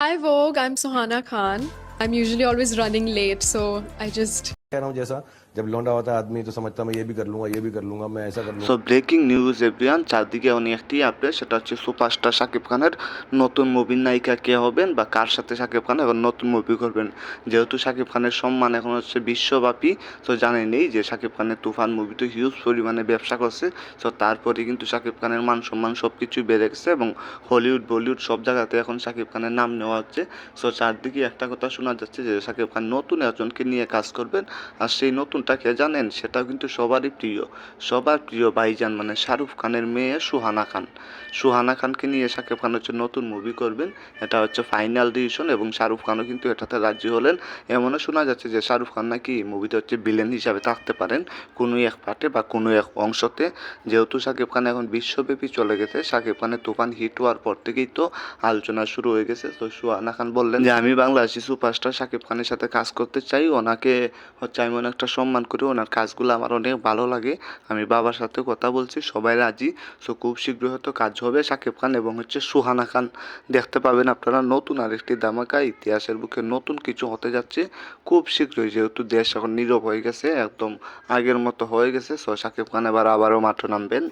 Hi Vogue, I'm Sohana Khan. I'm usually always running late, so I just कह रहा हूँ जैसा जब लौंडा होता है आदमी तो समझता मैं ये भी कर लूंगा ये भी कर लूंगा मैं ऐसा कर लूंगा সো ব্রেকিং নিউজ এভরিওয়ান চারদিকে অনেক একটি আপডেট সেটা হচ্ছে সুপারস্টার শাকিব খানের নতুন মুভির নায়িকা কে হবেন বা কার সাথে শাকিব খান এখন নতুন মুভি করবেন যেহেতু শাকিব খানের সম্মান এখন হচ্ছে বিশ্বব্যাপী তো জানেনই যে শাকিব খানের তুফান মুভি তো হিউজ পরিমাণে ব্যবসা করছে তো তারপরে কিন্তু শাকিব খানের মান সম্মান সব কিছুই বেড়ে গেছে এবং হলিউড বলিউড সব জায়গাতে এখন শাকিব খানের নাম নেওয়া হচ্ছে সো চারদিকে একটা কথা শোনা যাচ্ছে যে শাকিব খান নতুন একজনকে নিয়ে কাজ করবেন আর সেই নতুনটা কে জানেন? সেটাও কিন্তু সবারই প্রিয়। সবার প্রিয় ভাইজান মানে শাহরুখ খানের মেয়ে সুহানা খান। সুহানা খানকে নিয়ে শাকিব খান হচ্ছে নতুন মুভি করবেন। এটা হচ্ছে ফাইনাল ডিসিশন এবং শাহরুখ খানও কিন্তু এটাতে রাজি হলেন। এমনও শোনা যাচ্ছে যে শাহরুখ খান নাকি মুভিতে হচ্ছে ভিলেন হিসাবে থাকতে পারেন কোনো এক পার্টে বা কোনো এক অংশতে। যেহেতু শাকিব খান এখন বিশ্বব্যাপী চলে গেছে, শাকিব খানের তুফান হিট হওয়ার পর থেকেই তো আলোচনা শুরু হয়ে গেছে। তো সুহানা খান বললেন যে, আমি বাংলাদেশি সুপারস্টার শাকিব খানের সাথে কাজ করতে চাই। ওনাকে হচ্ছে আমি অনেকটা সম্মান করি, ওনার কাজগুলো আমার অনেক ভালো লাগে। আমি বাবার সাথে কথা বলছি, সবাই রাজি। সো খুব শীঘ্রই হয়তো কাজ হবে শাকিব খান এবং হচ্ছে সুহানা খান। দেখতে পাবেন আপনারা নতুন আরেকটি দামাকা ইতিহাসের বুকে নতুন কিছু হতে যাচ্ছে। খুব শীঘ্রই যেহেতু দেশ এখন নীরব হয়ে গেছে, একদম আগের মতো হয়ে গেছে, সো শাকিব খান এবার আবারও মাঠে নামবেন।